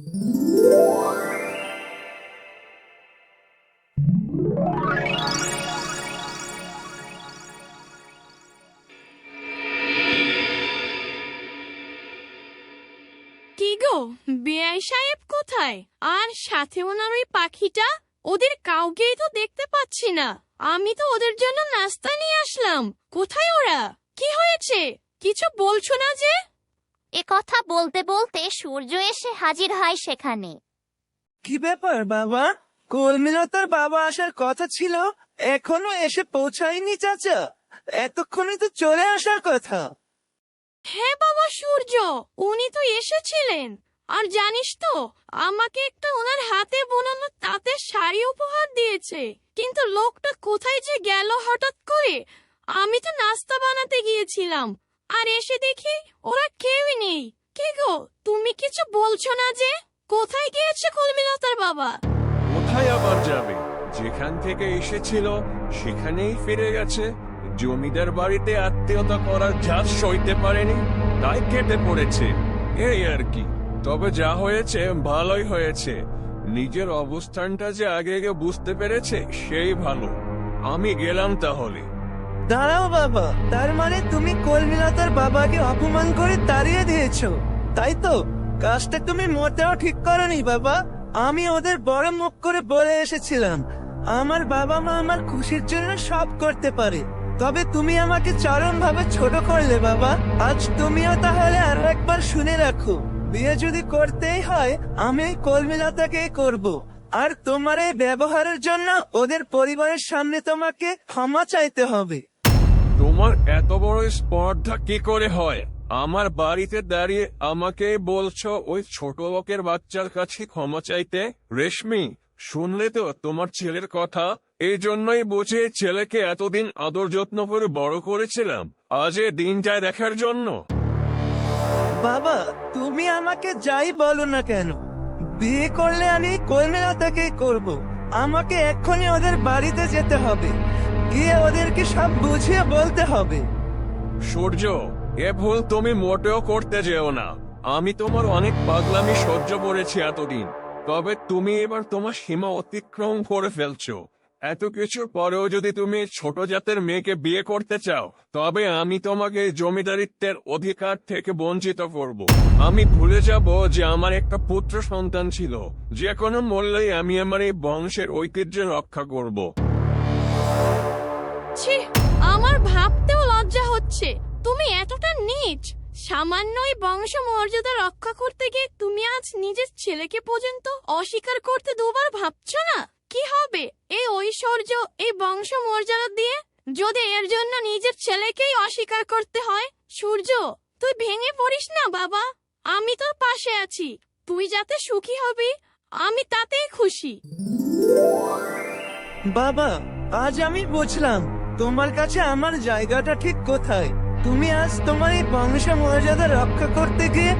কি গো, বেআই সাহেব কোথায়? আর সাথে ওনার ওই পাখিটা? ওদের কাউকেই তো দেখতে পাচ্ছি না। আমি তো ওদের জন্য নাস্তা নিয়ে আসলাম। কোথায় ওরা? কি হয়েছে? কিছু বলছো না যে? কথা বলতে বলতে সূর্য এসে হাজির হয় সেখানে। কি ব্যাপার বাবা? কর্মীলতার বাবা আসার কথা ছিল এখনও এসে পৌঁছায়নি চাচা। এতক্ষণে তো চলে আসার কথা। হ্যাঁ বাবা সূর্য উনি তো এসেছিলেন। আর জানিস তো আমাকে একটা ওনার হাতে বোনানো তাতে শাড়ি উপহার দিয়েছে। কিন্তু লোকটা কোথায় যে গেল হঠাৎ করে আমি তো নাস্তা বানাতে গিয়েছিলাম। আর এসে দেখি ওরা কেউই নেই। কি গো, তুমি কিছু বলছো না যে? কোথায় গিয়েছে কলমিলতার বাবা? কোথায় আবার যাবে? যেখান থেকে এসেছিল, সেখানেই ফিরে গেছে। জমিদার বাড়িতে আত্মীয়তা করার ঝাঁজ সইতে পারেনি, তাই কেটে পড়েছে। এই আর কি। তবে যা হয়েছে, ভালোই হয়েছে। নিজের অবস্থানটা যে আগে আগে বুঝতে পেরেছে, সেই ভালো। আমি গেলাম তাহলে। দাঁড়াও বাবা, তার মানে তুমি কর্মীলতার বাবাকে অপমান করে তাড়িয়ে দিয়েছ। তাই তো? কাজটা তুমি মোটেও ঠিক করনি বাবা। আমি ওদের বড় মুখ করে বলে এসেছিলাম। আমার বাবা মা আমার খুশির জন্য সব করতে পারে। তবে তুমি আমাকে চরম ভাবে ছোট করলে বাবা। আজ তুমিও তাহলে আরও একবার শুনে রাখো। বিয়ে যদি করতেই হয়, আমি এই কর্মীলতাকেই করব। আর তোমার এই ব্যবহারের জন্য ওদের পরিবারের সামনে তোমাকে ক্ষমা চাইতে হবে। তোমার এত বড় স্পর্ধা কি করে হয়? আমার বাড়িতে দাঁড়িয়ে আমাকে বলছো ওই ছোট লোকের বাচ্চার কাছে ক্ষমা চাইতে? রেশমি, শুনলে তো তোমার ছেলের কথা। এই জন্যই বুঝে ছেলেকে এতদিন আদর যত্ন করে বড় করেছিলাম। আজ এ দিনটায় দেখার জন্য। বাবা, তুমি আমাকে যাই বলো না কেন? বিয়ে করলে আমি কর্মীলতাকেই করব। আমাকে এক্ষুনি ওদের বাড়িতে যেতে হবে। গিয়ে ওদেরকে সব বুঝিয়ে বলতে হবে। সূর্য, এ ভুল তুমি মোটেও করতে যেও না। আমি তোমার অনেক পাগলামি সহ্য করেছি এতদিন। তবে তুমি এবার তোমার সীমা অতিক্রম করে ফেলছো। এত কিছুর পরেও যদি তুমি ছোট জাতের মেয়েকে বিয়ে করতে চাও, তবে আমি তোমাকে জমিদারিত্বের অধিকার থেকে বঞ্চিত করব। আমি ভুলে যাব যে আমার একটা পুত্র সন্তান ছিল। যে কোনো মূল্যেই আমি আমার এই বংশের ঐতিহ্য রক্ষা করব। ছি আমার ভাবতেও লজ্জা হচ্ছে। তুমি এতটা নিচ। সামান্য এই বংশ মর্যাদা রক্ষা করতে গিয়ে তুমি আজ নিজের ছেলেকে পর্যন্ত অস্বীকার করতে দুবার ভাবছ না? কি হবে? এই ঐশ্বর্য, এই বংশ মর্যাদা দিয়ে যদি এর জন্য নিজের ছেলেকেই অস্বীকার করতে হয়? সূর্য, তুই ভেঙে পড়িস না, বাবা। আমি তোর পাশে আছি। তুই যাতে সুখী হবি, আমি তাতেই খুশি। বাবা, আজ আমি বুঝলাম। তোমার কাছে আমার জায়গাটা ঠিক কোথায়? তুমি আজ তোমার এই বংশ মর্যাদা রক্ষা করতে গিয়ে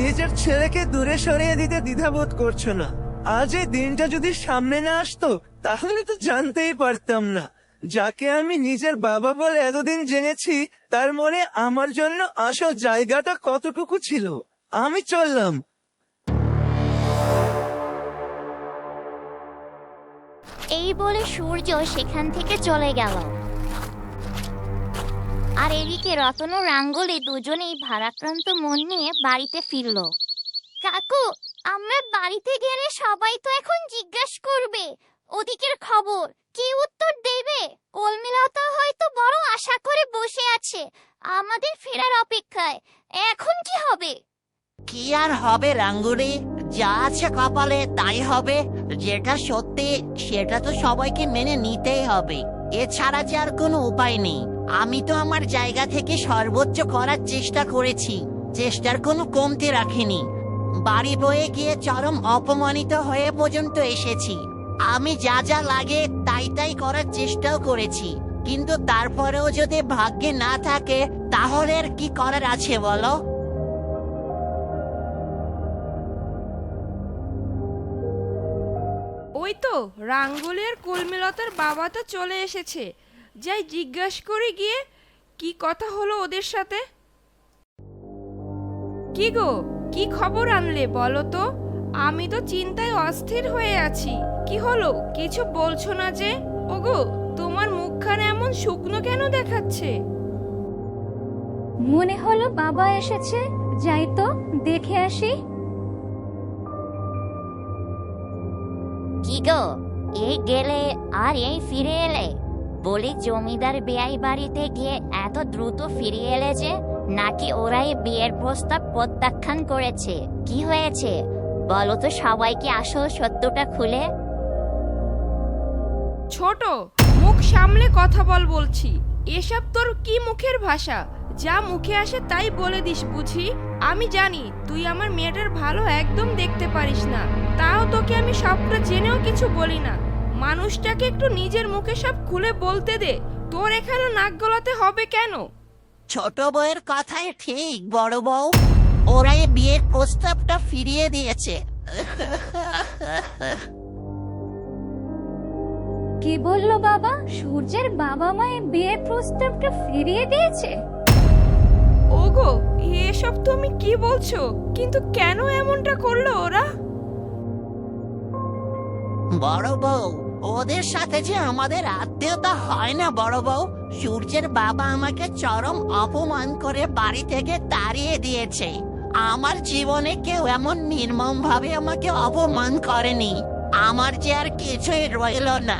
নিজের ছেলেকে দূরে সরিয়ে দিতে দ্বিধাবোধ করছ না। আজ এই দিনটা যদি সামনে না আসতো, তাহলে তো জানতেই পারতাম না। যাকে আমি নিজের বাবা বলে এতদিন জেনেছি, তার মনে আমার জন্য আসল জায়গাটা কতটুকু ছিল? আমি চললাম। এই বলে সূর্য সেখান থেকে চলে গেল। আর এদিকে রতন ও রাঙ্গলি দুজনেই ভারাক্রান্ত মন নিয়ে বাড়িতে ফিরল। কাকু, আমরা বাড়িতে গেলে সবাই তো এখন জিজ্ঞেস করবে। ওদিকের খবর, কি উত্তর দেবে? কলমিলতা হয়তো বড় আশা করে বসে আছে। আমাদের ফেরার অপেক্ষায়। এখন কি হবে? কি আর হবে রাঙ্গুরি যা আছে কপালে তাই হবে। যেটা সত্যি, সেটা তো সবাইকে মেনে নিতেই হবে। এছাড়া যে আর কোনো উপায় নেই। আমি তো আমার জায়গা থেকে সর্বোচ্চ করার চেষ্টা করেছি। চেষ্টার কোনো কমতি রাখিনি। বাড়ি বয়ে গিয়ে চরম অপমানিত হয়ে পর্যন্ত এসেছি। আমি যা যা লাগে তাই তাই করার চেষ্টাও করেছি। কিন্তু তারপরেও যদি ভাগ্যে না থাকে, তাহলে আর কি করার আছে বলো? ওই তো রাঙ্গুলি কুলমিলতার বাবা তো চলে এসেছে। যাই জিজ্ঞাস করে গিয়ে কি কথা হলো ওদের সাথে? কি গো কি খবর আনলে বলো তো? আমি তো চিন্তায় অস্থির হয়ে আছি। কি হলো? কিছু বলছো না যে? ওগো তোমার মুখখানে এমন শুকনো কেন দেখাচ্ছে? মনে হলো বাবা এসেছে। যাই তো দেখে আসি। কি গো এই গেলে আর এই ফিরে এলে? বলি জমিদার বেয়াই বাড়িতে গিয়ে এত দ্রুত ফিরে এলে যে, নাকি ওরাই বিয়ের প্রস্তাব প্রত্যাখ্যান করেছে? কি হয়েছে? বলো তো সবাইকে আসল সত্যটা খুলে। ছোট, মুখ সামলে কথা বল বলছি। এসব তোর কি মুখের ভাষা? যা মুখে আসে তাই বলে দিস বুঝি? আমি জানি তুই আমার মেয়েটার ভালো একদম দেখতে পারিস না। তাও তোকে আমি সবটা জেনেও কিছু বলি না। মানুষটাকে একটু নিজের মুখে সব খুলে বলতে দে। তোর এখানে নাক গলাতে হবে কেন? ছোট বউয়ের কথাই ঠিক বড় বউ। ওরাই বিয়ের প্রস্তাবটা ফিরিয়ে দিয়েছে। কি বলল বাবা? সূর্যের বাবা মায়ের বিয়ের প্রস্তাবটা ফিরিয়ে দিয়েছে? ওগো এসব তুমি কি বলছো? কিন্তু কেন এমনটা করল ওরা? বড় বউ ওদের সাথে যে আমাদের আত্মীয়তা হয় না, বড় বউ, সূর্যের বাবা আমাকে চরম অপমান করে বাড়ি থেকে তাড়িয়ে দিয়েছে। আমার জীবনে কেউ এমন নির্মম ভাবে আমাকে অপমান করেনি। আমার যে আর কিছুই রইল না।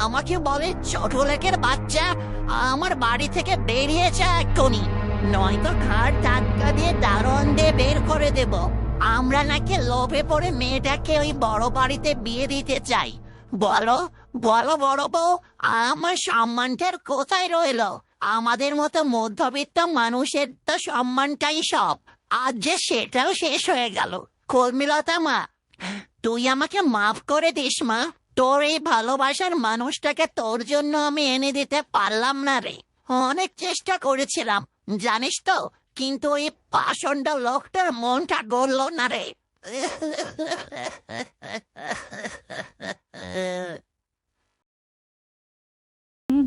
আমাকে বলে, ছোট লেকের বাচ্চা, আমার বাড়ি থেকে বেরিয়েছে এক্ষুনি। নয়তো ঘাট ধাক্কা দিয়ে দারোয়ান দিয়ে বের করে দেব। আমরা নাকি লোভে পড়ে মেয়েটাকে ওই বড় বাড়িতে বিয়ে দিতে চাই। বলো বলো বড় বউ, আমার সম্মানটার কোথায় রইল? আমাদের মতো মধ্যবিত্ত মানুষের তো সম্মানটাই সব। আজ যে সেটাও শেষ হয়ে গেল। কর্মীলতা মা, তুই আমাকে মাফ করে দিস মা। তোর এই ভালোবাসার মানুষটাকে তোর জন্য আমি এনে দিতে পারলাম না রে। অনেক চেষ্টা করেছিলাম, জানিস তো? কিন্তু ওই পাষণ্ড লোকটার মনটা গড়ল না রে।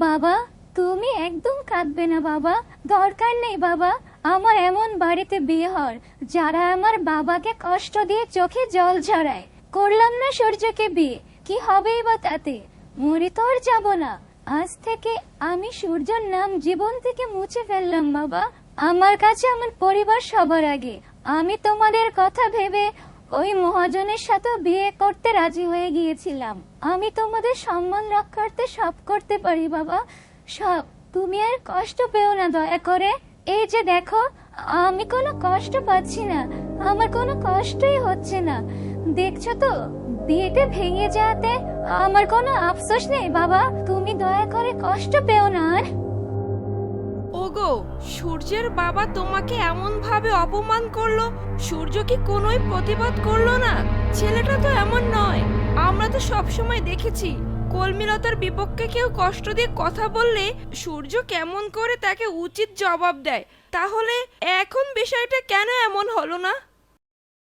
বাবা, তুমি একদম কাঁদবে না বাবা, দরকার নেই বাবা। আমার এমন বাড়িতে বিয়ে হর যারা আমার বাবাকে কষ্ট দিয়ে চোখে জল ঝরায়, করলাম না সূর্যকে বিয়ে, কি হবেই বা তাতে? মরে তো আর যাব না। আজ থেকে আমি সূর্যর নাম জীবন থেকে মুছে ফেললাম বাবা। আমার কাছে আমার পরিবার সবার আগে। আমি তোমাদের কথা ভেবে ওই মহাজনের সাথে বিয়ে করতে রাজি হয়ে গিয়েছিলাম। আমি তোমাদের সম্মান রক্ষার্থে সব করতে পারি, বাবা। সব, তুমি আর কষ্ট পেও না, দয়া করে। এই যে দেখো, আমি কোনো কষ্ট পাচ্ছি না। আমার কোনো কষ্টই হচ্ছে না। দেখছ তো, বিয়েটা ভেঙে যাওয়াতে আমার কোনো আফসোস নেই, বাবা। তুমি দয়া করে কষ্ট পেও না, আর? ওগো, সূর্যের বাবা তোমাকে এমন ভাবে অপমান করল, সূর্য কি কোনোই প্রতিবাদ করল না? ছেলেটা তো এমন নয়। আমরা তো সব সময় দেখেছি, কলমিলতার বিপক্ষে কেউ কষ্ট দিয়ে কথা বললে সূর্য কেমন করে তাকে উচিত জবাব দেয়। তাহলে এখন বিষয়টা কেন এমন হলো না?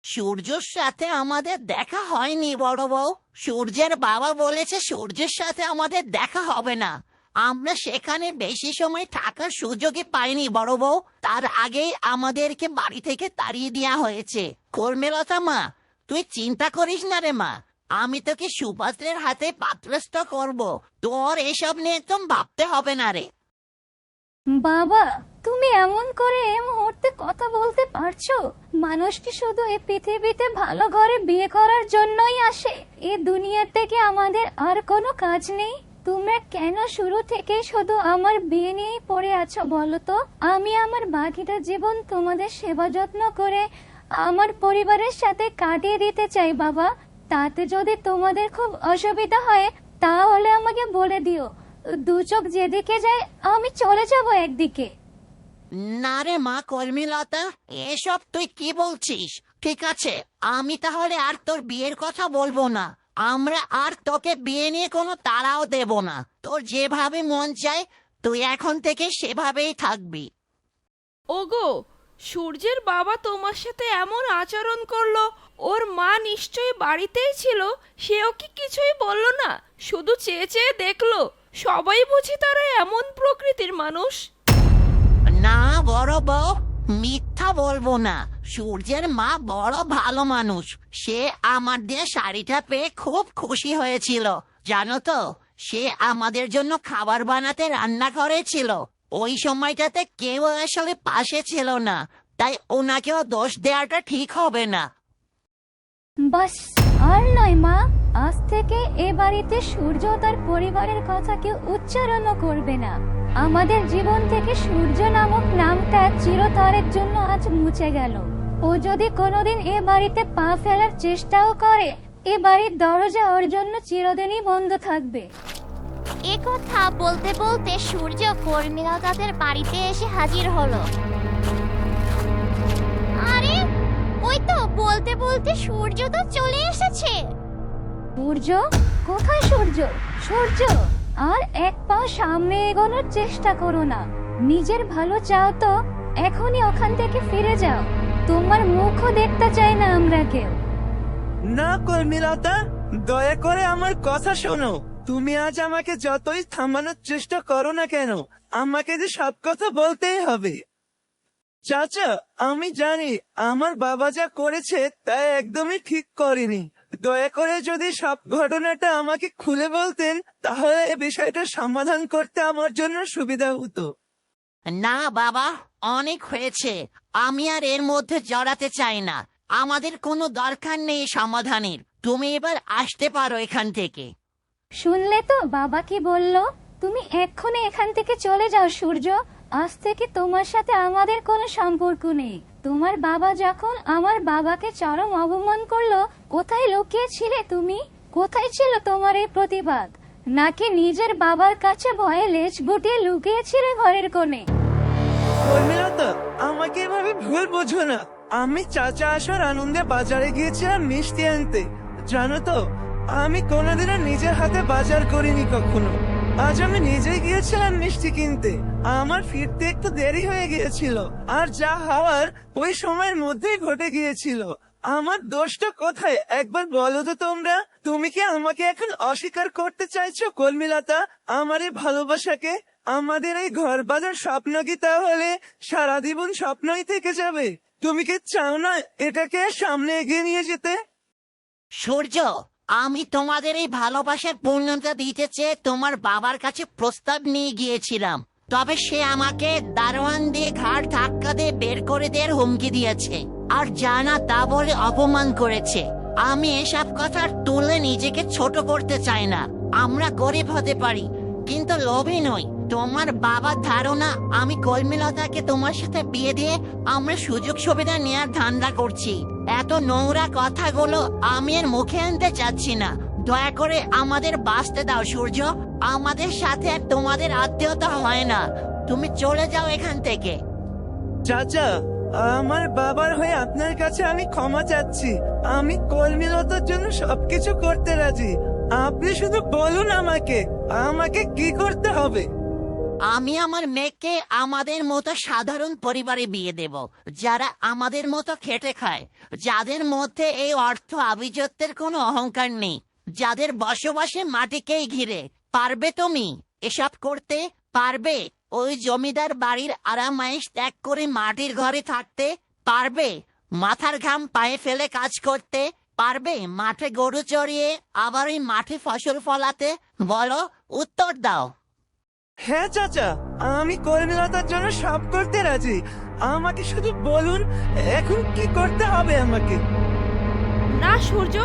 সূর্যর সাথে আমাদের দেখা হয়নি, বড় বউ। সূর্যের বাবা বলেছে সূর্যের সাথে আমাদের দেখা হবে না। আমরা সেখানে বেশি সময় থাকার সুযোগই পাইনি, বড় বউ। তার আগেই আমাদেরকে বাড়ি থেকে তাড়িয়ে দেওয়া হয়েছে। কর্মেলতা মা, তুই চিন্তা করিস না রে মা। আমি তোকে সুপাত্রের হাতে পাত্রস্থ করব। তোর এসব নিয়ে একদম ভাবতে হবে না রে। বাবা, তুমি এমন করে এই মুহূর্তে কথা বলতে পারছ? মানুষ কি শুধু এই পৃথিবীতে ভালো ঘরে বিয়ে করার জন্যই আসে। এই দুনিয়ার থেকে আমাদের আর কোনো কাজ নেই। তোমরা কেন শুরু থেকে শুধু আমার বিয়ে নিয়েই পড়ে আছো বলো তো? আমি আমার বাকিটা জীবন তোমাদের সেবা যত্ন করে আমার পরিবারের সাথে কাটিয়ে দিতে চাই, বাবা। তাতে যদি তোমাদের খুব অসুবিধা হয়, তাহলে আমাকে বলে দিও। দু চোখ যেদিকে যায়, আমি চলে যাব একদিকে। না রে মা কর্মীলতা, এসব তুই কি বলছিস? ঠিক আছে, আমি তাহলে আর তোর বিয়ের কথা বলব না। আমরা আর তোকে বিয়ে নিয়ে কোনো তাড়াও দেব না। তোর যেভাবে মন চায় তুই এখন থেকে সেভাবেই থাকবি। ওগো সূর্যের বাবা তোমার সাথে এমন আচরণ করল ওর মা নিশ্চয়ই বাড়িতেই ছিল সেও কি কিছুই বলল না শুধু চেয়ে চেয়ে দেখল সবাই বুঝি তারা এমন প্রকৃতির মানুষ? না বড় বউ মিথ্যা বলব না। সূর্যের মা বড় ভালো মানুষ। সে আমার দিয়ে শাড়িটা পেয়ে খুব খুশি হয়েছিল। জানো তো, সে আমাদের জন্য খাবার বানাতে রান্না করেছিল ওই সময়টাতে কেউ আসলে পাশে ছিল না। তাই ওনাকেও দোষ দেওয়াটা ঠিক হবে না। বাস, আর নয় মা। আজ থেকে এ বাড়িতে সূর্য তার পরিবারের কথা কেউ উচ্চারণও করবে না। আমাদের জীবন থেকে সূর্য নামক নামটা চিরতরের জন্য আজ মুছে গেল। ও যদি কোনোদিন এ বাড়িতে পা ফেলার চেষ্টাও করে, এ বাড়ির দরজা ওর জন্য চিরদিনই বন্ধ থাকবে। এ কথা বলতে বলতে সূর্য কর্মীরা তাদের বাড়িতে এসে হাজির হলো। আরে, ওই তো বলতে বলতে সূর্য তো চলে এসেছে। সূর্য? কোথায় সূর্য? সূর্য, আর এক পা সামনে এগোনোর চেষ্টা করো না। নিজের ভালো চাও তো, এখনই ওখান থেকে ফিরে যাও। তোমার মুখও দেখতে চাই না আমরা কেউ। না কর্মীলতা দয়া করে আমার কথা শোনো। তুমি আজ আমাকে যতই থামানোর চেষ্টা করো না কেন, আমাকে যে সব কথা বলতেই হবে। চাচা, আমি জানি আমার বাবা যা করেছে তা একদমই ঠিক করেনি। দয়া করে যদি সব ঘটনাটা আমাকে খুলে বলতেন তাহলে এ বিষয়টা সমাধান করতে আমার জন্য সুবিধা হতো। না বাবা অনেক হয়েছে। আমি আর এর মধ্যে জড়াতে চাই না। আমাদের কোনো দরকার নেই সমাধানের। তুমি এবার আসতে পারো এখান থেকে। শুনলে তো বাবা কি বলল? তুমি এক্ষুনি এখান থেকে চলে যাও সূর্য। আজ থেকে তোমার সাথে আমাদের কোনো সম্পর্ক নেই। তোমার বাবা যখন আমার বাবাকে চরম অপমান করল, কোথায় লুকিয়েছিলে তুমি? কোথায় ছিল তোমার এই প্রতিবাদ? নাকি নিজের বাবার কাছে ভয়ে লেজ গুটিয়ে লুকিয়েছিলে ঘরের কোণে? আমাকে এভাবে ভুল বোঝো না। আমি চাচা আসার আনন্দে বাজারে গিয়েছিলাম মিষ্টি আনতে। জানো তো, আমি কোনোদিনও নিজের হাতে বাজার করিনি কখনো। আজ আমি নিজে গিয়েছিলাম মিষ্টি কিনতে। আমার ফিরতে একটু দেরি হয়ে গিয়েছিল। আর যা হওয়ার ওই সময়ের মধ্যেই ঘটে গিয়েছিল। আমার দোষটা কোথায়? একবার বলো তো তোমরা। তুমি কি আমাকে এখন অস্বীকার করতে চাইছো কর্মীলতা আমার এই ভালোবাসাকে? আমাদের এই ঘর বাজার স্বপ্ন কি তাহলে? সারা জীবন স্বপ্নই থেকে যাবে। তুমি কি চাও না এটাকে সামনে এগিয়ে নিয়ে যেতে? সূর্য আমি তোমাদের এই ভালোবাসার পূর্ণতা দিতে চেয়ে তোমার বাবার কাছে প্রস্তাব নিয়ে গিয়েছিলাম। তবে সে আমাকে দারোয়ান দিয়ে ঘাড় ধাক্কা দিয়ে বের করে দেওয়ার হুমকি দিয়েছে। আর জানা তা বলে অপমান করেছে। আমি এসব কথা তুলে নিজেকে ছোট করতে চাই না। আমরা গরিব হতে পারি, কিন্তু লোভী নই। তোমার বাবার ধারণা, আমি কলমিলতাকে তোমার সাথে বিয়ে দিয়ে আমরা সুযোগ সুবিধা নেওয়ার ধান্দা করছি। এত নোংরা কথাগুলো আমি এর মুখে আনতে চাচ্ছি না। দয়া করে আমাদের বাঁচতে দাও, সূর্য। আমাদের সাথে আর তোমাদের আত্মীয়তা হয় না। তুমি চলে যাও এখান থেকে। চাচা, আমার বাবার হয়ে আপনার কাছে আমি ক্ষমা চাচ্ছি। আমি কলমিলতার জন্য সবকিছু করতে রাজি। আপনি শুধু বলুন আমাকে আমাকে কি করতে হবে? আমি আমার মেয়েকে আমাদের মতো সাধারণ পরিবারে বিয়ে দেব, যারা আমাদের মতো খেটে খায়, যাদের মধ্যে এই অর্থ আভিজাত্যের কোনো অহংকার নেই, যাদের বসবাসে মাটিকেই ঘিরে। পারবে তুমি এসব করতে? পারবে? ওই জমিদার বাড়ির আরামাইশ ত্যাগ করে মাটির ঘরে থাকতে? পারবে? মাথার ঘাম পায়ে ফেলে কাজ করতে? পারবে? মাঠে গরু চড়িয়ে আবার ওই মাঠে ফসল ফলাতে? বলো, উত্তর দাও। হ্যাঁ চাচা, আমি কর্মীলতার জন্য সব করতে রাজি। আমাকে শুধু বলুন, এখন কি করতে হবে আমাকে? না, সূর্য,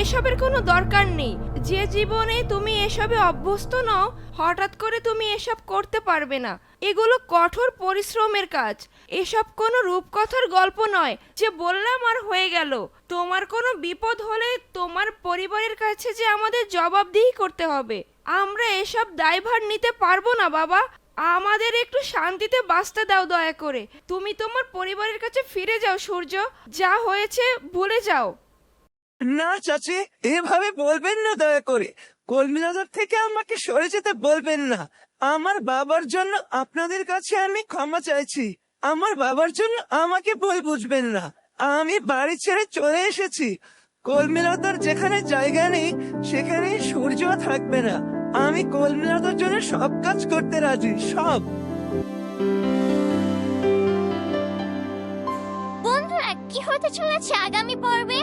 এসবের কোনো দরকার নেই। যে জীবনে তুমি এসবে অভ্যস্ত নও, হঠাৎ করে তুমি এসব করতে পারবে না। এগুলো কঠোর পরিশ্রমের কাজ। এসব কোনো রূপকথার গল্প নয়, যে বললাম আর হয়ে গেল। তোমার কোনো বিপদ হলে তোমার পরিবারের কাছে যে আমাদের জবাবদিহি করতে হবে। আমরা এসব দায়ভার নিতে পারব না, বাবা। আমাদের একটু শান্তিতে বাঁচতে দাও দয়া করে। তুমি তোমার পরিবারের কাছে ফিরে যাও, সূর্য। যা হয়েছে, ভুলে যাও। না, চাচি, এভাবে বলবেন না দয়া করে। কর্মীলতার থেকে আমাকে সরে যেতে বলবেন না। আমার বাবার জন্য আপনাদের কাছে আমি ক্ষমা চাইছি। আমার বাবার জন্য আমাকে ভুল বুঝবেন না। আমি বাড়ি ছেড়ে চলে এসেছি। কলমিলতার যেখানে জায়গা নেই সেখানে সূর্য থাকবে না। আমি কলমিনাদের জন্য সব কাজ করতে রাজি, সব। বন্ধুরা, কি হতে চলেছে আগামী পর্বে?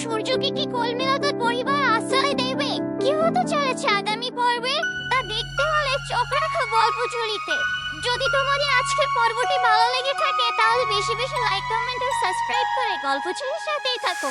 সূর্যকে কি কলমিনাদের পরিবার আশ্রয় দেবে? কি হতে চলেছে আগামী পর্বে? তা দেখতে হলে চোখ রাখো গল্প চুরিতে যদি তোমাদের আজকের পর্বটি ভালো লেগে থাকে, তাহলে বেশি বেশি লাইক কমেন্ট আর সাবস্ক্রাইব করে গল্প চুরির সাথেই থাকো।